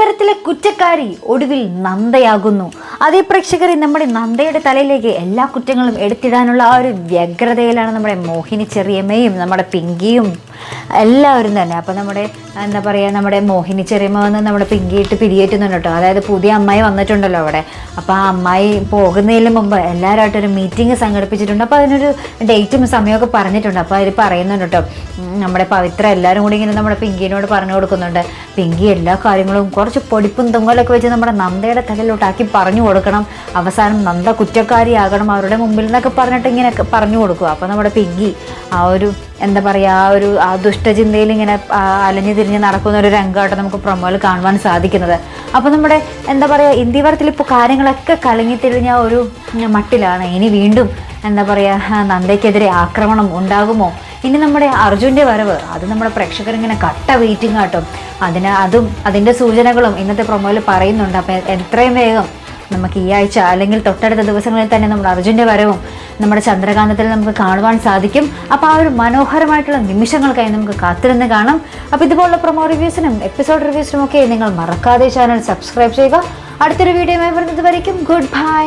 ഇന്ത്യവരത്തിലെ കുറ്റക്കാരി ഒടുവിൽ നന്ദയാകുന്നു. അതേ പ്രേക്ഷകരെ നമ്മുടെ നന്ദയുടെ തലയിലേക്ക് എല്ലാ കുറ്റങ്ങളും എടുത്തിടാനുള്ള ആ ഒരു വ്യഗ്രതയിലാണ് നമ്മുടെ മോഹിനി ചെറിയമ്മയും നമ്മുടെ പിങ്കിയും എല്ലാവരും തന്നെ. അപ്പം നമ്മുടെ എന്താ പറയുക നമ്മുടെ മോഹിനി ചെറിയമ്മ വന്ന് നമ്മുടെ പിങ്കിയിട്ട് പിരിയേറ്റുന്നുണ്ട് കേട്ടോ. അതായത് പുതിയ അമ്മായി വന്നിട്ടുണ്ടല്ലോ അവിടെ. അപ്പോൾ ആ അമ്മായി പോകുന്നതിന് മുമ്പ് എല്ലാവരുമായിട്ടൊരു മീറ്റിംഗ് സംഘടിപ്പിച്ചിട്ടുണ്ട്. അപ്പോൾ അതിനൊരു ഡേറ്റും സമയമൊക്കെ പറഞ്ഞിട്ടുണ്ട്. അപ്പോൾ അതിൽ പറയുന്നുണ്ട് കേട്ടോ. നമ്മുടെ പവിത്ര എല്ലാവരും കൂടി ഇങ്ങനെ നമ്മുടെ പിങ്കിനോട് പറഞ്ഞു കൊടുക്കുന്നുണ്ട്. പിങ്കി എല്ലാ കാര്യങ്ങളും കുറച്ച് പൊടിപ്പും തൊങ്ങലൊക്കെ വെച്ച് നമ്മുടെ നന്ദയുടെ തലയിലോട്ടാക്കി പറഞ്ഞു കൊടുക്കണം. അവസാനം നന്ദ കുറ്റക്കാരിയാകണം അവരുടെ മുമ്പിൽ നിന്നൊക്കെ പറഞ്ഞിട്ട് ഇങ്ങനെ പറഞ്ഞു കൊടുക്കുക. അപ്പോൾ നമ്മുടെ പിങ്കി ആ ഒരു എന്താ പറയുക ആ ഒരു ആ ദുഷ്ടചിന്തയിൽ ഇങ്ങനെ അലഞ്ഞു തിരിഞ്ഞ് നടക്കുന്ന ഒരു രംഗമായിട്ട് നമുക്ക് പ്രൊമോയിൽ കാണുവാൻ സാധിക്കുന്നത്. അപ്പോൾ നമ്മുടെ എന്താ പറയുക ഇന്ത്യവരത്തിൽ ഇപ്പോൾ കാര്യങ്ങളൊക്കെ കലങ്ങി തിരിഞ്ഞ ഒരു മട്ടിലാണ്. ഇനി വീണ്ടും എന്താ പറയുക നന്ദയ്ക്കെതിരെ ആക്രമണം ഉണ്ടാകുമോ? ഇനി നമ്മുടെ അർജുന്റെ വരവ് അത് നമ്മുടെ പ്രേക്ഷകർ ഇങ്ങനെ കട്ട വെയിറ്റിംഗ് ആട്ടും. അതിന് അതും അതിന്റെ സൂചനകളും ഇന്നത്തെ പ്രൊമോയിൽ പറയുന്നുണ്ട്. അപ്പോൾ എത്രയും വേഗം നമുക്ക് ഈ ആഴ്ച അല്ലെങ്കിൽ തൊട്ടടുത്ത ദിവസങ്ങളിൽ തന്നെ നമ്മുടെ അർജുന്റെ വരവും നമ്മുടെ ചന്ദ്രകാന്തത്തിൽ നമുക്ക് കാണുവാൻ സാധിക്കും. അപ്പോൾ ആ ഒരു മനോഹരമായിട്ടുള്ള നിമിഷങ്ങൾക്കായി നമുക്ക് കാത്തിരുന്ന് കാണാം. അപ്പോൾ ഇതുപോലുള്ള പ്രൊമോ റിവ്യൂസിനും എപ്പിസോഡ് റിവ്യൂസിനും ഒക്കെ നിങ്ങൾ മറക്കാതെ ചാനൽ സബ്സ്ക്രൈബ് ചെയ്യുക. അടുത്തൊരു വീഡിയോയുമായി വരുന്നത് വരയ്ക്കും ഗുഡ് ബൈ